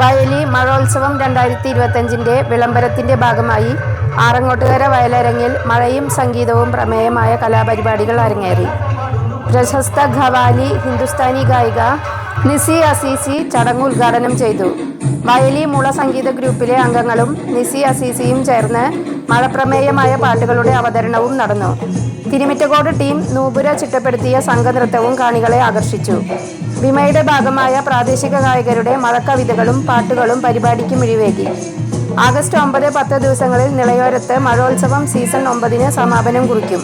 വയലി മഴോത്സവം രണ്ടായിരത്തി ഇരുപത്തഞ്ചിന്റെ വിളംബരത്തിന്റെ ഭാഗമായി ആറങ്ങോട്ടുകര വയലരങ്ങിൽ മഴയും സംഗീതവും പ്രമേയമായ കലാപരിപാടികൾ അരങ്ങേറി. പ്രശസ്ത ഖവാലി ഹിന്ദുസ്ഥാനി ഗായിക നിസി അസീസി ചടങ്ങ് ഉദ്ഘാടനം ചെയ്തു. വയലി മുള സംഗീത ഗ്രൂപ്പിലെ അംഗങ്ങളും നിസി അസീസിയും ചേർന്ന് മഴപ്രമേയമായ പാട്ടുകളുടെ അവതരണവും നടന്നു. തിരുമിറ്റക്കോട് ടീം നൂപുര ചിട്ടപ്പെടുത്തിയ സംഘനൃത്തവും കാണികളെ ആകർഷിച്ചു. വിമയുടെ ഭാഗമായ പ്രാദേശിക ഗായകരുടെ മഴക്കവിതകളും പാട്ടുകളും പരിപാടിക്ക് മിഴിവേകി ആഗസ്റ്റ് ഒമ്പത് പത്ത് ദിവസങ്ങളിൽ നിളയോരത്ത് മഴോത്സവം സീസൺ ഒമ്പതിന് സമാപനം കുറിക്കും.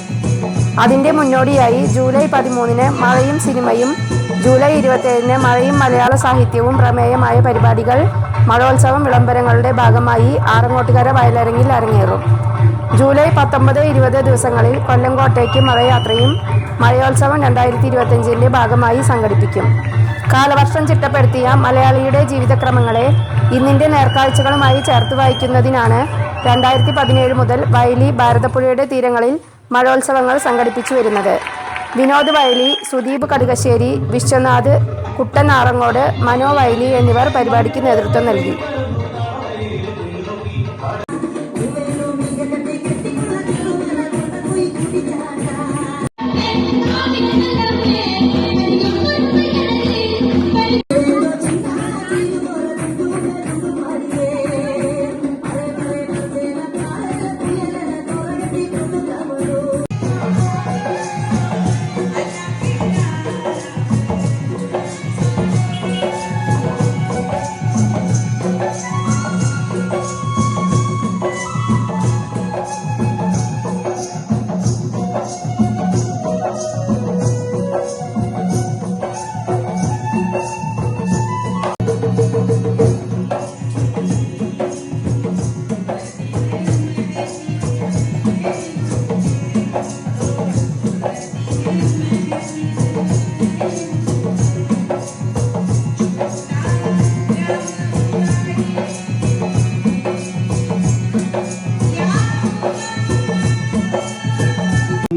അതിന്റെ മുന്നോടിയായി ജൂലൈ പതിമൂന്നിന് മഴയും സിനിമയും ജൂലൈ ഇരുപത്തിയേഴിന് മഴയും മലയാള സാഹിത്യവും പ്രമേയമായ പരിപാടികൾ മഴോത്സവം വിളംബരങ്ങളുടെ ഭാഗമായി ആറങ്ങോട്ടുകര വയലരങ്ങിൽ അരങ്ങേറും. ജൂലൈ പത്തൊമ്പത് ഇരുപത് ദിവസങ്ങളിൽ കൊല്ലംകോട്ടേക്ക് മഴയാത്രയും മഴയോത്സവം രണ്ടായിരത്തി ഇരുപത്തഞ്ചിന്റെ ഭാഗമായി സംഘടിപ്പിക്കും. കാലവർഷം ചിട്ടപ്പെടുത്തിയ മലയാളിയുടെ ജീവിതക്രമങ്ങളെ ഇന്നിന്റെ നേർക്കാഴ്ചകളുമായി ചേർത്ത് വായിക്കുന്നതിനാണ് രണ്ടായിരത്തി പതിനേഴ് മുതൽ വയലി ഭാരതപ്പുഴയുടെ തീരങ്ങളിൽ മഴോത്സവങ്ങൾ സംഘടിപ്പിച്ചു വരുന്നത്. വിനോദ് വയലി സുദീപ് കടുകശ്ശേരി വിശ്വനാഥ് കുട്ടൻ മനോവൈലി എന്നിവർ പരിപാടിക്ക് നേതൃത്വം നൽകി.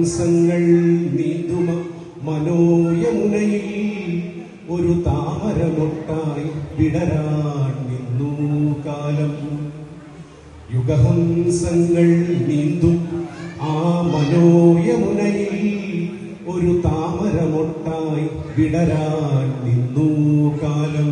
ഹംസങ്ങൾ നീന്തുമ മനോയമുനയിൽ ഒരു താമരമൊട്ടായി വിടരാൻ നിന്നു കാലം. യുഗഹംസങ്ങൾ നീന്തും ആ മനോയമുനയിൽ ഒരു താമരമൊട്ടായി വിടരാൻ നിന്നു കാലം.